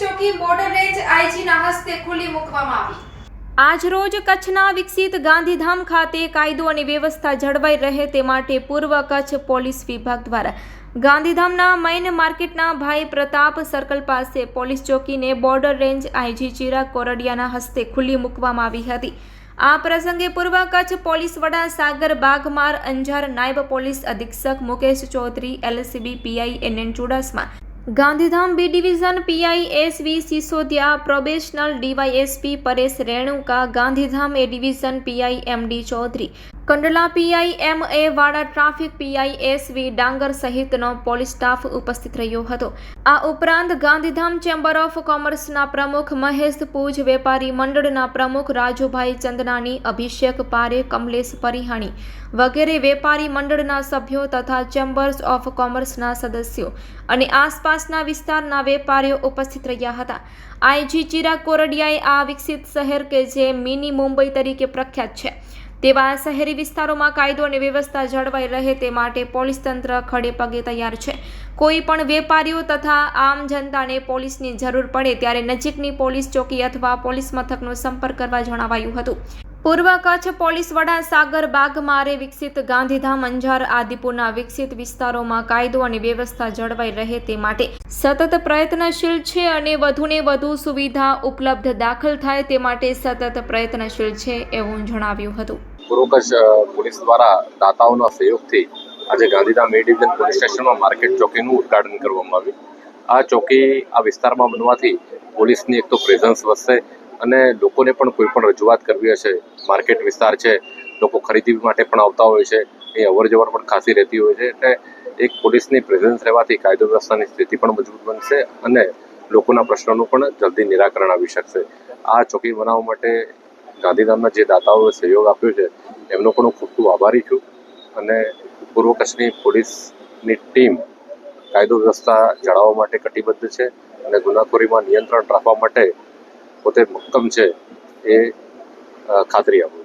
ચોકી border range આઈજીના હસ્તે ખુલ્લી મૂકવામાં આવી. આજ રોજ કચ્છના વિકસિત ગાંધીધામ ખાતે કાયદો અને વ્યવસ્થા જળવાઈ રહે તે માટે પૂર્વ કચ્છ પોલીસ વિભાગ દ્વારા ગાંધીધામના મૈન માર્કેટના ભાઈ પ્રતાપ સર્કલ પાસે પોલીસ ચોકીને બોર્ડર રેન્જ આઈજી ચિરાગ કોરડિયાના હસ્તે ખુલ્લી મૂકવામાં આવી હતી. આ પ્રસંગે પૂર્વ કચ્છ પોલીસ વડા સાગર બાગમાર અંજાર નાયબ પોલીસ અધિક્ષક Mukesh Chaudhary, LCB, PI N N Chudasama Gandhidham B division PI S V Sisodiya probationary DySP Paresh Renuka, Gandhidham A division PI M D Chaudhary Kandla PI M A Vada traffic PI S V ડાંગર સહિતનો police staff ઉપસ્થિત રહ્યો હતો. આ ઉપરાંત Gandhidham chamber of કોમર્સના પ્રમુખ મહેશ પૂજ, વેપારી મંડળના પ્રમુખ રાજુભાઈ ચંદનાની અભિષેક પારે કમલેશ પરિહાણી વગેરે વેપારી મંડળના સભ્યો તથા ચેમ્બર્સ ઓફ કોમર્સના સદસ્યો અને આસપાસના વિસ્તારના વેપારીઓ ઉપસ્થિત રહ્યા હતા. આઈજી ચિરાગ કોરડિયાએ આ વિકસિત શહેર કે જે મિની મુંબઈ તરીકે પ્રખ્યાત છે. તેવા શહેરી વિસ્તારોમાં કાયદો અને વ્યવસ્થા જળવાઈ રહે તે માટે પોલીસ તંત્ર ખડે પગે તૈયાર છે. કોઈ પણ વેપારીઓ તથા આમ જનતાને પોલીસની જરૂર પડે ત્યારે નજીકની પોલીસ ચોકી અથવા પોલીસ મથકનો સંપર્ક કરવા જણાવાયું હતું. પૂર્વ કચ્છ પોલીસ વડા સાગર બાગમારે વિકસિત ગાંધીધામ અંજાર આદિપુરના વિકસિત વિસ્તારોમાં કાયદો અને વ્યવસ્થા જળવાઈ રહે તે માટે સતત પ્રયત્નશીલ છે અને વધુને વધુ સુવિધા ઉપલબ્ધ દાખલ થાય તે માટે સતત પ્રયત્નશીલ છે એવું જણાવ્યું હતું. પૂર્વ કચ્છ પોલીસ દ્વારા દાતાઓના સહયોગથી આજે ગાંધીધામ એ ડિવિઝન પોલીસ સ્ટેશનમાં માર્કેટ ચોકીનું ઉદઘાટન કરવામાં આવ્યું. આ ચોકી આ વિસ્તારમાં બનવાથી પોલીસની એક તો પ્રેઝન્સ વધશે અને લોકોને પણ કોઈ પણ રજૂઆત કરવી હશે, માર્કેટ વિસ્તાર છે, લોકો ખરીદી માટે પણ આવતા હોય છે, એ અવર જવર પણ ખાસી રહેતી હોય છે, એટલે એક પોલીસની પ્રેઝન્સ રહેવાથી કાયદો વ્યવસ્થાની સ્થિતિ પણ મજબૂત બનશે અને લોકોના પ્રશ્નોનું પણ જલ્દી નિરાકરણ આવી શકશે. આ ચોકી બનાવવા માટે ગાંધીધામના જે દાતાઓએ સહયોગ આપ્યો છે, એમનો પણ હું ખૂબ ખૂબ આભારી છું અને પૂર્વ કચ્છની પોલીસની ટીમ કાયદો વ્યવસ્થા જાળવવા માટે કટિબદ્ધ છે અને ગુનાખોરીમાં નિયંત્રણ રાખવા માટે પોતે મક્કમ છે એ ખાતરી આપું